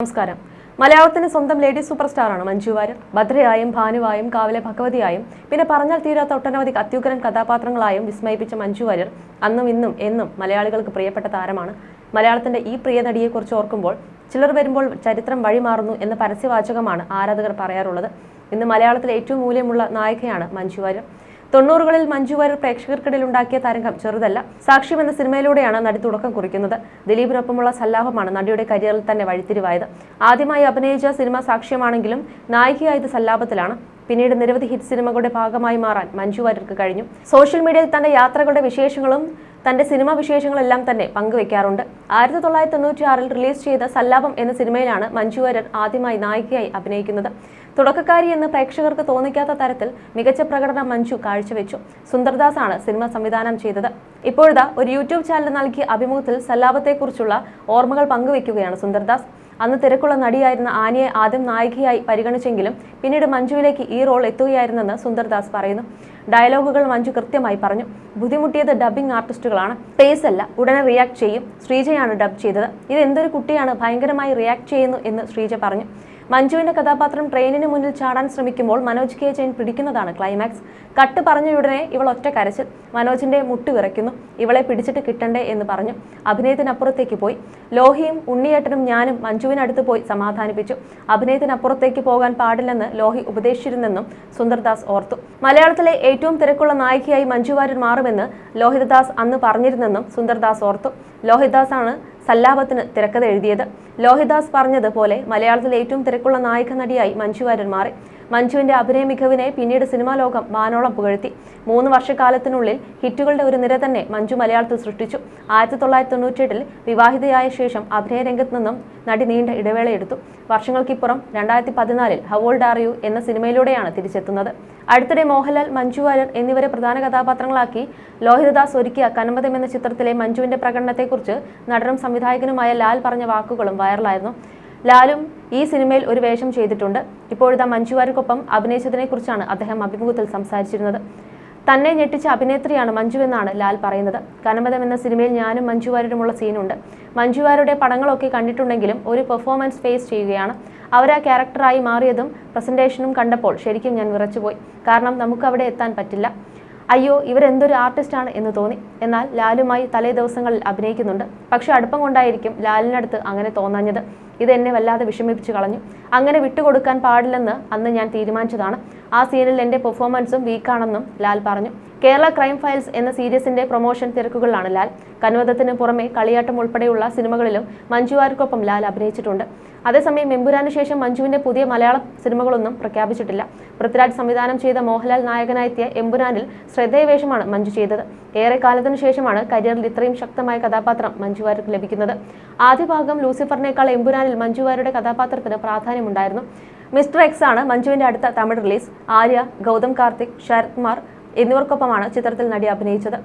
നമസ്കാരം. മലയാളത്തിന് സ്വന്തം ലേഡി സൂപ്പർ സ്റ്റാറാണ് മഞ്ജു വാര്യർ. ഭദ്രയായും ഭാനുവായും കാവിലെ ഭഗവതിയായും പിന്നെ പറഞ്ഞാൽ തീരാത്ത ഒട്ടനവധി അത്യുഗ്രൻ കഥാപാത്രങ്ങളായും വിസ്മയിപ്പിച്ച മഞ്ജു വാര്യർ അന്നും ഇന്നും എന്നും മലയാളികൾക്ക് പ്രിയപ്പെട്ട താരമാണ്. മലയാളത്തിന്റെ ഈ പ്രിയ നടിയെക്കുറിച്ച് ഓർക്കുമ്പോൾ ചിലർ വരുമ്പോൾ ചരിത്രം വഴിമാറുന്നു എന്ന പരസ്യവാചകമാണ് ആരാധകർ പറയാറുള്ളത്. ഇന്ന് മലയാളത്തിലെ ഏറ്റവും മൂല്യമുള്ള നായികയാണ് മഞ്ജു വാര്യർ. തൊണ്ണൂറുകളിൽ മഞ്ജു വാര്യർ പ്രേക്ഷകർക്കിടയിൽ ഉണ്ടാക്കിയ തരംഗം ചെറുതല്ല. സാക്ഷ്യം എന്ന സിനിമയിലൂടെയാണ് നടി തുടക്കം കുറിക്കുന്നത്. ദിലീപിനൊപ്പമുള്ള സല്ലാപമാണ് നടിയുടെ കരിയറിൽ തന്നെ വഴിത്തിരിവായത്. ആദ്യമായി അഭിനയിച്ച സിനിമ സാക്ഷ്യമാണെങ്കിലും നായികയായത് സല്ലാപത്തിലാണ്. പിന്നീട് നിരവധി ഹിറ്റ് സിനിമകളുടെ ഭാഗമായി മാറാൻ മഞ്ജു വാര്യർക്ക് കഴിഞ്ഞു. സോഷ്യൽ മീഡിയയിൽ തന്റെ യാത്രകളുടെ വിശേഷങ്ങളും തന്റെ സിനിമാ വിശേഷങ്ങളെല്ലാം തന്നെ പങ്കുവെക്കാറുണ്ട്. ആയിരത്തി തൊള്ളായിരത്തി തൊണ്ണൂറ്റി ആറിൽ റിലീസ് ചെയ്ത സല്ലാപം എന്ന സിനിമയിലാണ് മഞ്ജു വാര്യർ ആദ്യമായി നായികയായി അഭിനയിക്കുന്നത്. തുടക്കക്കാരി എന്ന് പ്രേക്ഷകർക്ക് തോന്നിക്കാത്ത തരത്തിൽ മികച്ച പ്രകടനം മഞ്ജു കാഴ്ചവെച്ചു. സുന്ദർദാസ് ആണ് സിനിമ സംവിധാനം ചെയ്തത്. ഇപ്പോഴത്തെ ഒരു യൂട്യൂബ് ചാനൽ നൽകിയ അഭിമുഖത്തിൽ സല്ലാപത്തെക്കുറിച്ചുള്ള ഓർമ്മകൾ പങ്കുവെക്കുകയാണ് സുന്ദർദാസ്. അന്ന് തിരക്കുള്ള നടിയായിരുന്ന ആനിയെ ആദ്യം നായികയായി പരിഗണിച്ചെങ്കിലും പിന്നീട് മഞ്ജുവിലേക്ക് ഈ റോൾ എത്തുകയായിരുന്നെന്ന് സുന്ദർദാസ് പറയുന്നു. ഡയലോഗുകൾ മഞ്ജു കൃത്യമായി പറഞ്ഞു. ബുദ്ധിമുട്ടിയത് ഡബിംഗ് ആർട്ടിസ്റ്റുകളാണ്. പേസ് അല്ല ഉടനെ റിയാക്ട് ചെയ്യും. ശ്രീജയാണ് ഡബ് ചെയ്തത്. ഇത് എന്തൊരു കുട്ടിയാണ് ഭയങ്കരമായി റിയാക്ട് ചെയ്യുന്നു എന്ന് ശ്രീജ പറഞ്ഞു. മഞ്ജുവിന്റെ കഥാപാത്രം ട്രെയിനിന് മുന്നിൽ ചാടാൻ ശ്രമിക്കുമ്പോൾ മനോജ് കെ ജെയിൻ പിടിക്കുന്നതാണ് ക്ലൈമാക്സ് കട്ട് പറഞ്ഞയുടനെ ഇവൾ ഒറ്റ കരച്ചിൽ. മനോജിന്റെ മുട്ട് വിറയ്ക്കുന്നു. ഇവളെ പിടിച്ചിട്ട് കിട്ടണ്ടേ എന്ന് പറഞ്ഞു. അഭിനയത്തിനപ്പുറത്തേക്ക് പോയി. ലോഹിയും ഉണ്ണിയേട്ടനും ഞാനും മഞ്ജുവിനടുത്ത് പോയി സമാധാനിപ്പിച്ചു. അഭിനയത്തിനപ്പുറത്തേക്ക് പോകാൻ പാടില്ലെന്ന് ലോഹി ഉപദേശിച്ചിരുന്നെന്നും സുന്ദർദാസ് ഓർത്തു. മലയാളത്തിലെ ഏറ്റവും തിരക്കുള്ള നായികയായി മഞ്ജു വാര്യർ മാറുമെന്ന് ലോഹിതദാസ് അന്ന് പറഞ്ഞിരുന്നെന്നും സുന്ദർദാസ് ഓർത്തു. ലോഹിതദാസാണ് സല്ലാപത്തിന് തിരക്കഥ എഴുതിയത്. ലോഹിദാസ് പറഞ്ഞതുപോലെ മലയാളത്തിലെ ഏറ്റവും തിരക്കുള്ള നായിക നടിയായി മഞ്ജു വാര്യർ മാറി. മഞ്ജുവിന്റെ അഭിനയ മികവിനെ പിന്നീട് സിനിമാ ലോകം മാനോളം പുകഴ്ത്തി. മൂന്ന് വർഷക്കാലത്തിനുള്ളിൽ ഹിറ്റുകളുടെ ഒരു നിര തന്നെ മഞ്ജു മലയാളത്തിൽ സൃഷ്ടിച്ചു. ആയിരത്തി തൊള്ളായിരത്തി തൊണ്ണൂറ്റിയെട്ടിൽ വിവാഹിതയായ ശേഷം അഭിനയ രംഗത്ത് നിന്നും നടി നീണ്ട ഇടവേളയെടുത്തു. വർഷങ്ങൾക്കിപ്പുറം രണ്ടായിരത്തി പതിനാലിൽ ഹവോൾഡ് ആർ യു എന്ന സിനിമയിലൂടെയാണ് തിരിച്ചെത്തുന്നത്. അടുത്തിടെ മോഹൻലാൽ മഞ്ജു വാര്യർ എന്നിവരെ പ്രധാന കഥാപാത്രങ്ങളാക്കി. ലോഹിതദാസ് ഒരുക്കിയ കനമതം എന്ന ചിത്രത്തിലെ മഞ്ജുവിന്റെ പ്രകടനത്തെക്കുറിച്ച് നടനും സംവിധായകനുമായ ലാൽ പറഞ്ഞ വാക്കുകളും വൈറലായിരുന്നു. ലാലും ഈ സിനിമയിൽ ഒരു വേഷം ചെയ്തിട്ടുണ്ട്. ഇപ്പോഴത്തെ മഞ്ജുവാരിക്കൊപ്പം അഭിനയിച്ചതിനെ കുറിച്ചാണ് അദ്ദേഹം അഭിമുഖത്തിൽ സംസാരിച്ചിരുന്നത്. തന്നെ ഞെട്ടിച്ച അഭിനേത്രിയാണ് മഞ്ജു എന്നാണ് ലാൽ പറയുന്നത്. കനമതം എന്ന സിനിമയിൽ ഞാനും മഞ്ജുവാരുമുള്ള സീനുണ്ട്. മഞ്ജുവാരുടെ പടങ്ങളൊക്കെ കണ്ടിട്ടുണ്ടെങ്കിലും ഒരു പെർഫോമൻസ് ഫേസ് ചെയ്യുകയാണ്. അവർ ആ ക്യാരക്ടറായി മാറിയതും പ്രസന്റേഷനും കണ്ടപ്പോൾ ശരിക്കും ഞാൻ വിറച്ചുപോയി. കാരണം നമുക്ക് അവിടെ എത്താൻ പറ്റില്ല. അയ്യോ ഇവരെന്തൊരു ആർട്ടിസ്റ്റാണ് എന്ന് തോന്നി. എന്നാൽ ലാലുമായി തലേ ദിവസങ്ങളിൽ അഭിനയിക്കുന്നുണ്ട്. പക്ഷെ അടുപ്പം കൊണ്ടായിരിക്കും ലാലിനടുത്ത് അങ്ങനെ തോന്നാഞ്ഞത്. ഇത് എന്നെ വല്ലാതെ വിഷമിപ്പിച്ചു കളഞ്ഞു. അങ്ങനെ വിട്ടുകൊടുക്കാൻ പാടില്ലെന്ന് അന്ന് ഞാൻ തീരുമാനിച്ചതാണ്. ആ സീനിൽ എന്റെ പെർഫോമൻസും വീക്കാണെന്നും ലാൽ പറഞ്ഞു. കേരള ക്രൈം ഫയൽസ് എന്ന സീരീസിന്റെ പ്രൊമോഷൻ തിരക്കുകളിലാണ് ലാൽ. കനുവദത്തിന് പുറമെ കളിയാട്ടം ഉൾപ്പെടെയുള്ള സിനിമകളിലും മഞ്ജുവാർക്കൊപ്പം ലാൽ അഭിനയിച്ചിട്ടുണ്ട്. അതേസമയം എമ്പുരാന് ശേഷം മഞ്ജുവിന്റെ പുതിയ മലയാളം സിനിമകളൊന്നും പ്രഖ്യാപിച്ചിട്ടില്ല. പൃഥ്വിരാജ് സംവിധാനം ചെയ്ത മോഹൻലാൽ നായകനായെത്തിയ എമ്പുരാനിൽ ശ്രദ്ധേയവേഷമാണ് മഞ്ജു ചെയ്തത്. ഏറെ കാലത്തിനു ശേഷമാണ് കരിയറിൽ ഇത്രയും ശക്തമായ കഥാപാത്രം മഞ്ജുവാർക്ക് ലഭിക്കുന്നത്. ആദ്യ ഭാഗം ലൂസിഫറിനേക്കാൾ എമ്പുരാനിൽ മഞ്ജുവാരുടെ കഥാപാത്രത്തിന് പ്രാധാന്യമുണ്ടായിരുന്നു. മിസ്റ്റർ എക്സ് ആണ് മഞ്ജുവിന്റെ അടുത്ത തമിഴ് റിലീസ് ആര്യ ഗൗതം കാർത്തിക് ശരത് കുമാർ എന്നിവർക്കൊപ്പമാണ് ചിത്രത്തിൽ നടി അഭിനയിച്ചത്.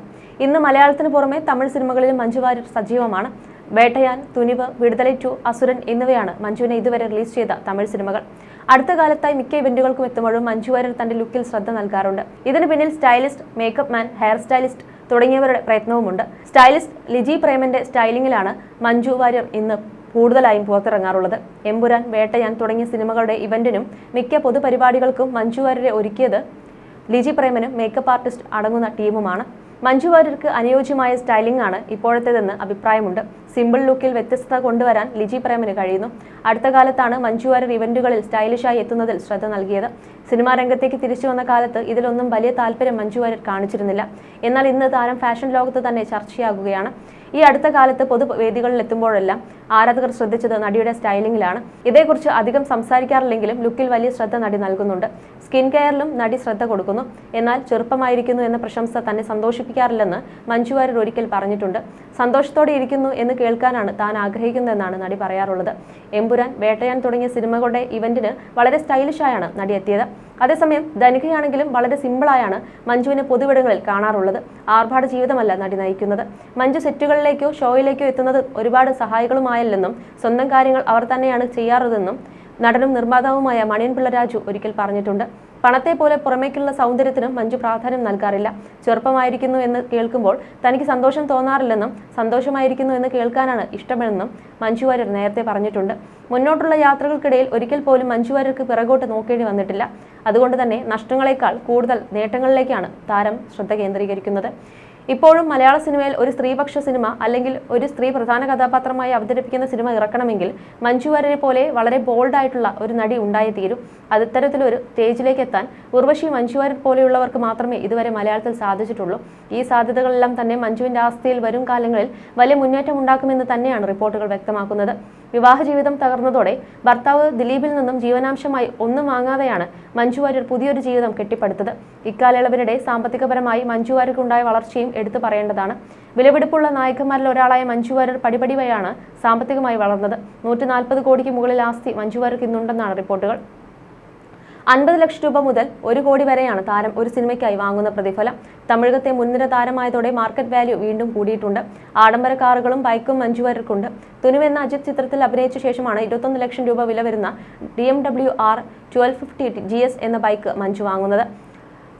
ഇന്ന് മലയാളത്തിന് പുറമെ തമിഴ് സിനിമകളിലും മഞ്ജു വാര്യർ സജീവമാണ്. വേട്ടയാൻ തുനിവ് വിടുതലൈ ടു അസുരൻ എന്നിവയാണ് മഞ്ജുവിനെ ഇതുവരെ റിലീസ് ചെയ്ത തമിഴ് സിനിമകൾ. അടുത്ത കാലത്തായി മിക്ക ഇവന്റുകൾക്കും എത്തുമ്പോഴും മഞ്ജു വാര്യർ തന്റെ ലുക്കിൽ ശ്രദ്ധ നൽകാറുണ്ട്. ഇതിന് പിന്നിൽ stylist makeup man hair stylist തുടങ്ങിയവരുടെ പ്രയത്നവുമുണ്ട്. സ്റ്റൈലിസ്റ്റ് ലിജി പ്രേമന്റെ സ്റ്റൈലിംഗിലാണ് മഞ്ജു വാര്യർ ഇന്ന് കൂടുതലായും പുറത്തിറങ്ങാറുള്ളത്. എമ്പുരാൻ വേട്ടയാൻ തുടങ്ങിയ സിനിമകളുടെ ഇവന്റിനും മിക്ക പൊതുപരിപാടികൾക്കും മഞ്ജു വാര്യരെ ഒരുക്കിയത് ലിജി പ്രേമനും മേക്കപ്പ് ആർട്ടിസ്റ്റ് അടങ്ങുന്ന ടീമുമാണ്. മഞ്ജു വാര്യർക്ക് അനുയോജ്യമായ സ്റ്റൈലിംഗ് ആണ് ഇപ്പോഴത്തേതെന്ന് അഭിപ്രായമുണ്ട്. സിമ്പിൾ ലുക്കിൽ വ്യത്യസ്തത കൊണ്ടുവരാൻ ലിജി പ്രേമന് കഴിയുന്നു. അടുത്ത കാലത്താണ് മഞ്ജു വാര്യർ ഇവന്റുകളിൽ സ്റ്റൈലിഷായി എത്തുന്നതിൽ ശ്രദ്ധ നൽകിയത്. സിനിമാ രംഗത്തേക്ക് തിരിച്ചു വന്ന കാലത്ത് ഇതിലൊന്നും വലിയ താല്പര്യം മഞ്ജു വാര്യർ കാണിച്ചിരുന്നില്ല. എന്നാൽ ഇന്ന് താരം ഫാഷൻ ലോകത്ത് തന്നെ ചർച്ചയാകുകയാണ്. ഈ അടുത്ത കാലത്ത് പൊതുവേദികളിൽ എത്തുമ്പോഴെല്ലാം ആരാധകർ ശ്രദ്ധിച്ചത് നടിയുടെ സ്റ്റൈലിംഗിലാണ്. ഇതേക്കുറിച്ച് അധികം സംസാരിക്കാറില്ലെങ്കിലും ലുക്കിൽ വലിയ ശ്രദ്ധ നടി നൽകുന്നുണ്ട്. സ്കിൻ കെയറിലും നടി ശ്രദ്ധ കൊടുക്കുന്നു. എന്നാൽ ചെറുപ്പമായിരിക്കുന്നു എന്ന പ്രശംസ തന്നെ സന്തോഷിപ്പിക്കാറില്ലെന്ന് മഞ്ജു വാര്യർ ഒരിക്കൽ പറഞ്ഞിട്ടുണ്ട്. സന്തോഷത്തോടെ ഇരിക്കുന്നു എന്ന് കേൾക്കാനാണ് താൻ ആഗ്രഹിക്കുന്നതെന്നാണ് നടി പറയാറുള്ളത്. എമ്പുരാൻ വേട്ടയാൻ തുടങ്ങിയ സിനിമകളുടെ ഇവന്റിന് വളരെ സ്റ്റൈലിഷായാണ് നടി എത്തിയത്. അതേസമയം ധനികയാണെങ്കിലും വളരെ സിമ്പിളായാണ് മഞ്ജുവിനെ പൊതുവിടങ്ങളിൽ കാണാറുള്ളത്. ആർഭാട ജീവിതമല്ല നടി നയിക്കുന്നത്. മഞ്ജു സെറ്റുകളിലേക്കോ ഷോയിലേക്കോ എത്തുന്നത് ഒരുപാട് സഹായികളുമായല്ലെന്നും സ്വന്തം കാര്യങ്ങൾ അവർ തന്നെയാണ് ചെയ്യാറതെന്നും നടനും നിർമ്മാതാവുമായ മണിയൻ പിള്ള രാജു ഒരിക്കൽ പറഞ്ഞിട്ടുണ്ട്. പണത്തെ പോലെ പുറമേക്കുള്ള സൗന്ദര്യത്തിനും മഞ്ജു പ്രാധാന്യം നൽകാറില്ല. ചെറുപ്പമായിരിക്കുന്നു എന്ന് കേൾക്കുമ്പോൾ തനിക്ക് സന്തോഷം തോന്നാറില്ലെന്നും സന്തോഷമായിരിക്കുന്നു എന്ന് കേൾക്കാനാണ് ഇഷ്ടമെന്നും മഞ്ജു വാര്യർ നേരത്തെ പറഞ്ഞിട്ടുണ്ട്. മുന്നോട്ടുള്ള യാത്രകൾക്കിടയിൽ ഒരിക്കൽ പോലും മഞ്ജു വാര്യർക്ക് പിറകോട്ട് നോക്കേണ്ടി വന്നിട്ടില്ല. അതുകൊണ്ട് തന്നെ നഷ്ടങ്ങളെക്കാൾ കൂടുതൽ നേട്ടങ്ങളിലേക്കാണ് താരം ശ്രദ്ധ കേന്ദ്രീകരിക്കുന്നത്. ഇപ്പോഴും മലയാള സിനിമയിൽ ഒരു സ്ത്രീപക്ഷ സിനിമ അല്ലെങ്കിൽ ഒരു സ്ത്രീ പ്രധാന കഥാപാത്രമായി അവതരിപ്പിക്കുന്ന സിനിമ ഇറക്കണമെങ്കിൽ മഞ്ജു വാര്യരെ പോലെ വളരെ ബോൾഡായിട്ടുള്ള ഒരു നടി ഉണ്ടായേ തീരും അതിത്തരത്തിലൊരു സ്റ്റേജിലേക്ക് എത്താൻ ഉർവശി മഞ്ജു വാര്യർ പോലെയുള്ളവർക്ക് മാത്രമേ ഇതുവരെ മലയാളത്തിൽ സാധിച്ചിട്ടുള്ളൂ. ഈ സാധ്യതകളെല്ലാം തന്നെ മഞ്ജുവിന്റെ ആസ്തിയിൽ വരും കാലങ്ങളിൽ വലിയ മുന്നേറ്റം ഉണ്ടാക്കുമെന്ന് തന്നെയാണ് റിപ്പോർട്ടുകൾ വ്യക്തമാക്കുന്നത്. വിവാഹ ജീവിതം തകർന്നതോടെ ഭർത്താവ് ദിലീപിൽ നിന്നും ജീവനാംശമായി ഒന്നും വാങ്ങാതെയാണ് മഞ്ജു വാര്യർ പുതിയൊരു ജീവിതം കെട്ടിപ്പടുത്തത്. ഇക്കാലയളവിനിടെ സാമ്പത്തികപരമായി മഞ്ജു വാര്യർക്കുണ്ടായ വളർച്ചയും എടുത്തു പറയേണ്ടതാണ്. വിലപിടിപ്പുള്ള നായകന്മാരിൽ ഒരാളായ മഞ്ജു വാര്യർ പടിപടിവയാണ് സാമ്പത്തികമായി വളർന്നത്. നൂറ്റി നാൽപ്പത് കോടിക്ക് മുകളിൽ ആസ്തി മഞ്ജു വാര്യർക്ക് ഇന്നുണ്ടെന്നാണ് റിപ്പോർട്ടുകൾ. അൻപത് ലക്ഷം രൂപ മുതൽ ഒരു കോടി വരെയാണ് താരം ഒരു സിനിമയ്ക്കായി വാങ്ങുന്ന പ്രതിഫലം. തമിഴകത്തെ മുൻനിര താരമായതോടെ മാർക്കറ്റ് വാല്യൂ വീണ്ടും കൂടിയിട്ടുണ്ട്. ആഡംബര കാറുകളും ബൈക്കും മഞ്ജു വാര്യർക്കുണ്ട്. തുനുവ് എന്ന അജിത് ചിത്രത്തിൽ അഭിനയിച്ച ശേഷമാണ് ഇരുപത്തൊന്ന് ലക്ഷം രൂപ വില വരുന്ന B M W R twelve fifty G S എന്ന ബൈക്ക് മഞ്ജു വാങ്ങുന്നത്.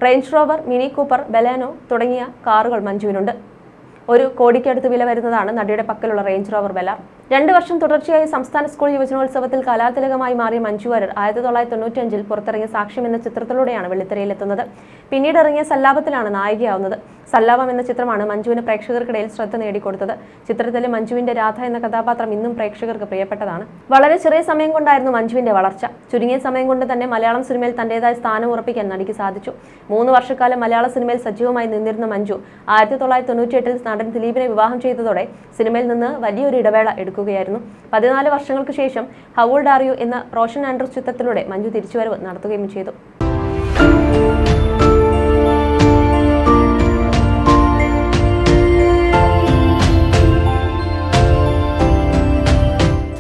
Range Rover Mini Cooper Baleno തുടങ്ങിയ കാറുകൾ മഞ്ജുവിനുണ്ട്. ഒരു കോടിക്കടുത്ത് വില വരുന്നതാണ് നടിയുടെ പക്കലുള്ള റേഞ്ച് റോവർ ബെല രണ്ട് വർഷം തുടർച്ചയായി സംസ്ഥാന സ്കൂൾ യുവജനോത്സവത്തിൽ കലാതിലകമായി മാറിയ മഞ്ജു വാര്യർ ആയിരത്തി തൊള്ളായിരത്തി തൊണ്ണൂറ്റഞ്ചിൽ പുറത്തിറങ്ങിയ സാക്ഷ്യം എന്ന ചിത്രത്തിലൂടെയാണ് വെള്ളിത്തിരയിലെത്തുന്നത്. പിന്നീട് ഇറങ്ങിയ സല്ലാപത്തിലാണ് നായികയാവുന്നത്. സല്ലാപം എന്ന ചിത്രമാണ് മഞ്ജുവിന് പ്രേക്ഷകർക്കിടയിൽ ശ്രദ്ധ നേടിക്കൊടുത്തത്. ചിത്രത്തിലെ മഞ്ജുവിന്റെ രാധ എന്ന കഥാപാത്രം ഇന്നും പ്രേക്ഷകർക്ക് പ്രിയപ്പെട്ടതാണ്. വളരെ ചെറിയ സമയം കൊണ്ടായിരുന്നു മഞ്ജുവിന്റെ വളർച്ച. ചുരുങ്ങിയ സമയം കൊണ്ട് തന്നെ മലയാളം സിനിമയിൽ തന്റേതായ സ്ഥാനം ഉറപ്പിക്കാൻ നടിക്ക് സാധിച്ചു. മൂന്ന് വർഷക്കാലം മലയാള സിനിമയിൽ സജീവമായി നിന്നിരുന്ന മഞ്ജു ആയിരത്തി തൊള്ളായിരത്തി തൊണ്ണൂറ്റിയെട്ടിൽ നടൻ ദിലീപിനെ വിവാഹം ചെയ്തതോടെ സിനിമയിൽ നിന്ന് വലിയൊരു ഇടവേള എടുക്കുകയായിരുന്നു. പതിനാല് വർഷങ്ങൾക്ക് ശേഷം ഹൗൾഡ് ആർ യു എന്ന റോഷൻ ആൻഡ്രസ് ചിത്രത്തിലൂടെ മഞ്ജു തിരിച്ചുവരവ് നടത്തുകയും ചെയ്തു.